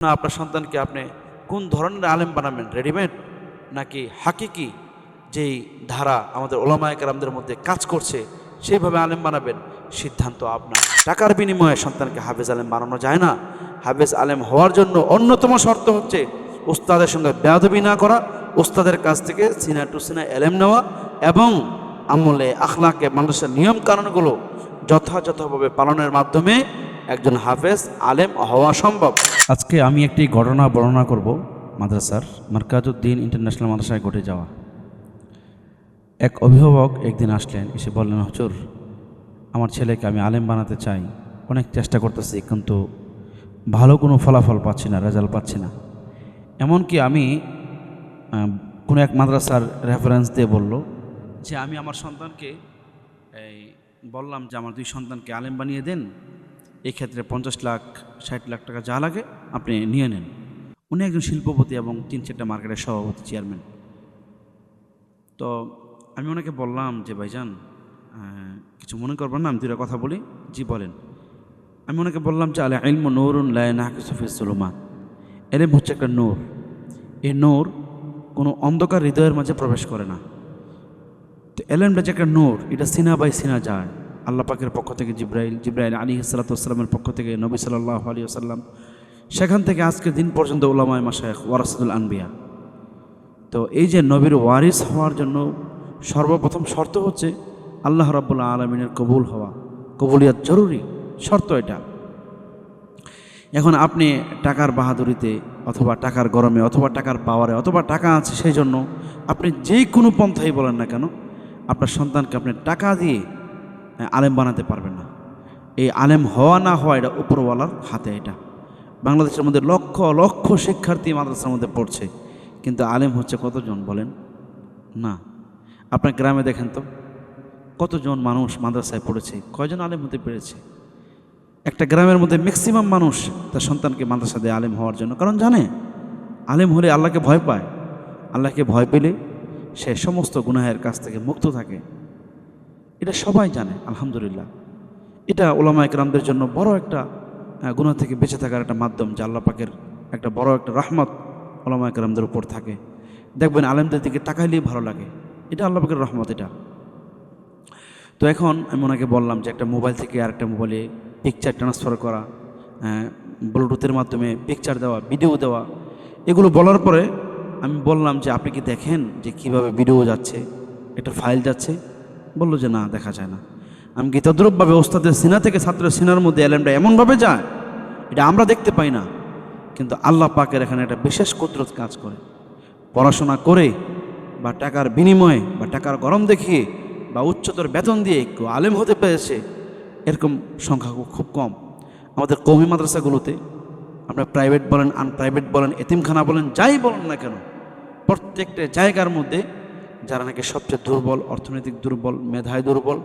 না আপনার সন্তানকে আপনি কোন ধরনের আলেম বানাবেন? রেডিমেড নাকি হাকিকি যেই ধারা আমাদের ওলামায়ক আমাদের মধ্যে কাজ করছে সেইভাবে আলেম বানাবেন? সিদ্ধান্ত আপনার। টাকার বিনিময়ে সন্তানকে হাফেজ আলেম বানানো যায় না। হাফেজ আলেম হওয়ার জন্য অন্যতম শর্ত হচ্ছে উস্তাদের সঙ্গে বেয়াদবি না করা উস্তাদের কাছ থেকে সিনা টু সিনা এলেম নেওয়া এবং আমলে আখলাকে মানুষের নিয়ম কানুনগুলো যথাযথভাবে পালনের মাধ্যমে একজন হাফেজ, আলেম হওয়া সম্ভব। আজকে আমি একটি ঘটনা বর্ণনা করব মাদ্রাসার মার্কাজউদ্দিন ইন্টারন্যাশনাল মাদ্রাসায় ঘটে যাওয়া। এক অভিভাবক একদিন আসলেন, এসে বললেন হচুর আমার ছেলেকে আমি আলেম বানাতে চাই, অনেক চেষ্টা করতেছি, কিন্তু ভালো কোনো ফলাফল পাচ্ছি না, রেজাল্ট পাচ্ছি না। এমনকি আমি কোনো এক মাদ্রাসার রেফারেন্স দিয়ে বলল যে, আমি আমার সন্তানকে, এই, বললাম যে, আমার দুই সন্তানকে আলেম বানিয়ে দেন এই ক্ষেত্রে পঞ্চাশ লাখ, ষাট লাখ টাকা যা লাগে আপনি নিয়ে নেন। উনি একজন শিল্পপতি এবং তিন চারটা মার্কেটের সভাপতি, চেয়ারম্যান। তো আমি ওনাকে বললাম যে, ভাইজান কিছু মনে করবেন না, আমি দুটা কথা বলি। জি, বলেন। আমি ওনাকে বললাম যে, আলে ইলম নৌরুন লাইনাকিসুফিসুলুমাত এলেম হচ্ছে একটা নূর। এই নূর কোনো অন্ধকার হৃদয়ের মাঝে প্রবেশ করে না। তো এলেমটা যে একটা নূর, এটা সিনা বাই সিনা যায়। আল্লাহ পাকের পক্ষ থেকে জিব্রাইল জিব্রাইল আলী সালাতামের পক্ষ থেকে নবী সাল্লাহ আলী আসাল্লাম সেখান থেকে আজকের দিন পর্যন্ত ওলামায় মাসায় ওয়ারাসুল আনবিয়া। তো এই যে নবীর ওয়ারিস হওয়ার জন্য সর্বপ্রথম শর্ত হচ্ছে আল্লাহ রাবুল্লাহ আলমিনের কবুল হওয়া। কবুলিয়াত জরুরি, শর্ত এটা। এখন আপনি টাকার বাহাদুরিতে অথবা টাকার গরমে অথবা টাকার পাওয়ারে অথবা টাকা আছে সেই জন্য আপনি যে কোনো পন্থাই বলেন না কেন, আপনার সন্তানকে আপনি টাকা দিয়ে আলেম বানাতে পারবেন না। এই আলেম হওয়া না হওয়া এটা উপরওয়ালার হাতে এটা। বাংলাদেশের মধ্যে লক্ষ লক্ষ শিক্ষার্থী মাদ্রাসার মধ্যে পড়ছে। কিন্তু আলেম হচ্ছে কতজন বলেন? না। আপনার গ্রামে দেখেন তো, কতজন মানুষ মাদ্রাসায় পড়েছে, কয়জন আলেম হতে পেরেছে? একটা গ্রামের মধ্যে ম্যাক্সিমাম মানুষ তার সন্তানকে মাদ্রাসা দেয় আলেম হওয়ার জন্য। কারণ জানে, আলেম হলে আল্লাহকে ভয় পায়। আল্লাহকে ভয় পেলে সে সমস্ত গুনাহের কাছ থেকে মুক্ত থাকে। এটা সবাই জানে, আলহামদুলিল্লাহ। এটা ওলামা একরামদের জন্য বড় একটা গুনাহ থেকে বেঁচে থাকার একটা মাধ্যম যে আল্লাহ পাকের একটা বড় একটা রহমত ওলামা একরামদের উপর থাকে। দেখবেন আলেমদের দিকে তাকাইলেই ভালো লাগে। এটা আল্লাহ পাকের রহমত এটা। তো এখন আমি ওনাকে বললাম যে একটা মোবাইল থেকে আরেকটা মোবাইলে পিকচার ট্রান্সফার করা ব্লুটুথের মাধ্যমে পিকচার দেওয়া ভিডিও দেওয়া, এগুলো বলার পরে আমি বললাম যে আপনি কি দেখেন যে কীভাবে ভিডিও যাচ্ছে, একটা ফাইল যাচ্ছে? বলল যে, না, দেখা যায় না। আমি কি তদ্রুপভাবে ওস্তাদের সিনা থেকে ছাত্রের সিনার মধ্যে এলএমটা এমনভাবে যায়, এটা আমরা দেখতে পাই না। কিন্তু আল্লাহ পাকের এখানে একটা বিশেষ কুদরত কাজ করে। পড়াশোনা করে বা টাকার বিনিময়ে বা টাকার গরম দেখিয়ে বা উচ্চতর বেতন দিয়ে কেউ আলেম হতে পেরেছে, এরকম সংখ্যা খুব- কম। আমাদের কৌমি মাদ্রাসাগুলোতে আপনার প্রাইভেট বলেন, আনপ্রাইভেট বলেন, এতিমখানা বলেন, যাই বলেন না কেন, প্রত্যেকটা জায়গার মধ্যে যারা নাকি সবচেয়ে দুর্বল, অর্থনৈতিক দুর্বল মেধায় দুর্বল,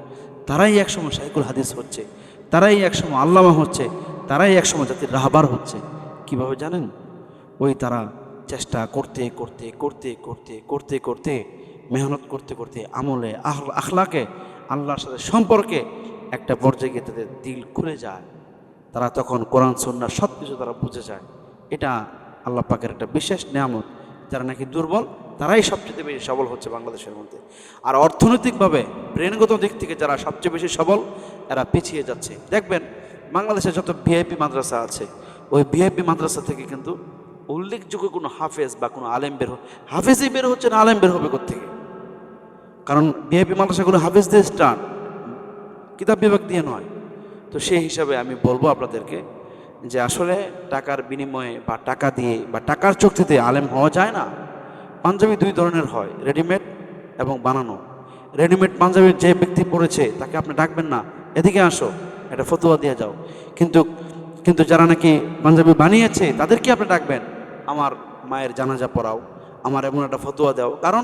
তারাই একসময় সাইকুল হাদিস হচ্ছে, তারাই একসময় আল্লামা হচ্ছে, তারাই একসময় জাতির রাহবার হচ্ছে। কীভাবে জানেন? ওই তারা চেষ্টা করতে করতে করতে করতে করতে করতে, মেহনত করতে করতে আমলে, আহ- আখলাকে, আল্লাহর সাথে সম্পর্কে একটা পর্যায়ে গিয়ে তাদের দিল খুলে যায়। তারা তখন কোরআন সন্ন্যার সব কিছু তারা বুঝে যায়। এটা আল্লাহ পাকের একটা বিশেষ নিয়ামত। যারা নাকি দুর্বল তারাই সবচেয়ে বেশি সবল হচ্ছে বাংলাদেশের মধ্যে। আর অর্থনৈতিকভাবে ব্রেনগত দিক থেকে যারা সবচেয়ে বেশি সবল, এরা পিছিয়ে যাচ্ছে। দেখবেন, বাংলাদেশে যত ভিআইপি মাদ্রাসা আছে, ওই ভিআইপি মাদ্রাসা থেকে কিন্তু উল্লেখযোগ্য কোনো হাফেজ বা কোনো আলেম বের হাফেজই বের হচ্ছে না, আলেম বের হবে থেকে কারণ ভিআইপি মাদ্রাসাগুলো হাফেজ দিয়ে স্টার্ট কিতাব বিভাগ দিয়ে নয়। তো সেই হিসাবে আমি বলব আপনাদেরকে যে আসলে টাকার বিনিময়ে বা টাকা দিয়ে বা টাকার চুক্তিতে আলেম হওয়া যায় না। পাঞ্জাবি দুই ধরনের হয় রেডিমেড এবং বানানো। রেডিমেড পাঞ্জাবি যে ব্যক্তি পড়েছে তাকে আপনি ডাকবেন না। এদিকে আসো এটা ফতুয়া দিয়ে যাও। কিন্তু কিন্তু যারা নাকি পাঞ্জাবি বানিয়েছে, তাদেরকে আপনি ডাকবেন, আমার মায়ের জানাজা পড়াও, আমার এমন একটা ফতুয়া দাও। কারণ,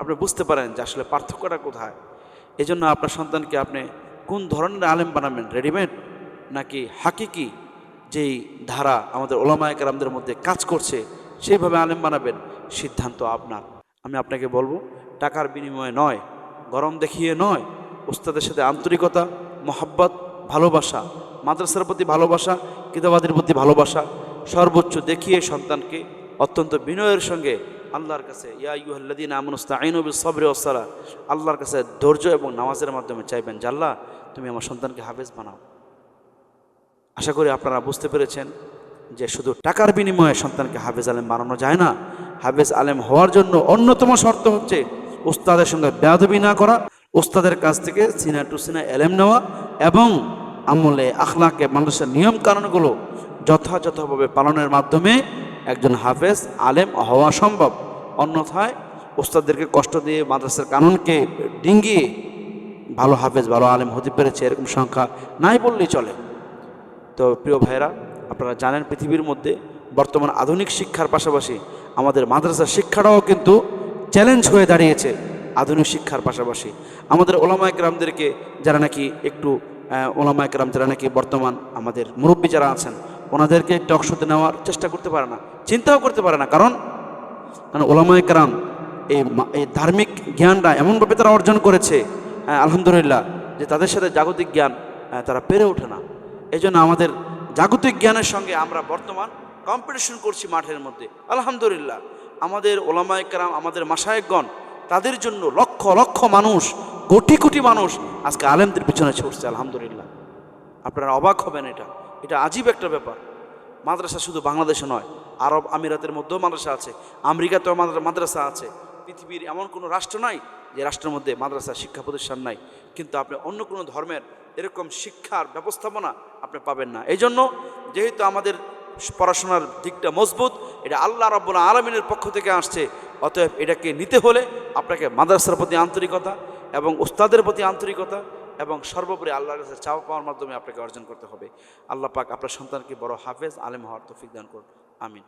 আপনি বুঝতে পারেন যে আসলে পার্থক্যটা কোথায়। এই জন্য আপনার সন্তানকে আপনি কোন ধরনের আলেম বানাবেন রেডিমেড নাকি হাকিকি? যেই ধারা আমাদের ওলামায়ক আমাদের মধ্যে কাজ করছে, সেইভাবে আলেম বানাবেন। সিদ্ধান্ত আপনার। আমি আপনাকে বলব, টাকার বিনিময়ে নয়, গরম দেখিয়ে নয়, উস্তাদের সাথে আন্তরিকতা, মহাব্বত, ভালোবাসা, মাদ্রাসার প্রতি ভালোবাসা, কিতাবাদের প্রতি ভালোবাসা, সর্বোচ্চ দেখিয়ে সন্তানকে অত্যন্ত বিনয়ের সঙ্গে আল্লাহর কাছে, ইয়া ইউহাল্লাদিন আমনুস্তাইনবিল সবরে ওসালা আল্লাহর কাছে ধৈর্য এবং নামাজের মাধ্যমে চাইবেন, জাল্লাহ, তুমি আমার সন্তানকে হাফেজ বানাও। আশা করি আপনারা বুঝতে পেরেছেন যে শুধু টাকার বিনিময়ে সন্তানকে হাফেজ আলেম বানানো যায় না, হাফেজ আলেম হওয়ার জন্য অন্যতম শর্ত হচ্ছে উস্তাদের সঙ্গে বেয়াদবি না করা, উস্তাদের কাছ থেকে সিনা টু সিনা এলেম নেওয়া এবং আমলে আখলাকে মানুষের নিয়ম কানুনগুলো যথাযথভাবে পালনের মাধ্যমে একজন হাফেজ আলেম হওয়া সম্ভব। অন্যথায় উস্তাদদেরকে কষ্ট দিয়ে মাদ্রাসার কানুনকে ডিঙ্গিয়ে ভালো হাফেজ, ভালো আলেম হতে পেরেছে এরকম সংখ্যা নাই বললেই চলে। তো প্রিয় ভাইরা আপনারা জানেন পৃথিবীর মধ্যে বর্তমান আধুনিক শিক্ষার পাশাপাশি আমাদের মাদ্রাসার শিক্ষাটাও কিন্তু চ্যালেঞ্জ হয়ে দাঁড়িয়েছে আধুনিক শিক্ষার পাশাপাশি। আমাদের ওলামা একরামদেরকে যারা নাকি একটু ওলামা একরাম যারা নাকি বর্তমান আমাদের মুরব্বী যারা আছেন, ওনাদেরকে টকশোতে নেওয়ার চেষ্টা করতে পারে না, চিন্তাও করতে পারে না। কারণ কারণ ওলামা একরাম এই এই ধার্মিক জ্ঞানটা এমনভাবে তারা অর্জন করেছে আলহামদুলিল্লাহ, যে তাদের সাথে জাগতিক জ্ঞান তারা পেরে ওঠে না। এই আমাদের জাগতিক জ্ঞানের সঙ্গে আমরা বর্তমান কম্পিটিশন করছি মাঠের মধ্যে। আলহামদুলিল্লাহ, আমাদের ওলামা একরাম আমাদের মাসায়কগণ তাদের জন্য লক্ষ লক্ষ মানুষ, কোটি কোটি মানুষ আজকে আলেমদের পিছনে ছুটছে, আলহামদুলিল্লাহ। আপনারা অবাক হবেন এটা। এটা আজীব একটা ব্যাপার। মাদ্রাসা শুধু বাংলাদেশে নয়, আরব আমিরাতের মধ্যেও মাদ্রাসা আছে, আমেরিকাতেও মাদ্রাসা আছে। পৃথিবীর এমন কোনো রাষ্ট্র নাই যে রাষ্ট্রের মধ্যে মাদ্রাসা শিক্ষা প্রতিষ্ঠান নাই। কিন্তু আপনি অন্য কোনো ধর্মের এরকম শিক্ষার ব্যবস্থাপনা আপনি পাবেন না। এই জন্য যেহেতু আমাদের পড়াশোনার দিকটা মজবুত, এটা আল্লাহ রব্বুল আলমিনের পক্ষ থেকে আসছে, অতএব এটাকে নিতে হলে আপনাকে মাদ্রাসার প্রতি আন্তরিকতা এবং উস্তাদের প্রতি আন্তরিকতা এবং সর্বোপরি আল্লাহর কাছে চাওয়া পাওয়ার মাধ্যমে আপনাকে অর্জন করতে হবে। আল্লাহ পাক আপনার সন্তানকে বড় হাফেজ, আলেম হওয়ার তৌফিক দান করুন। আমিন।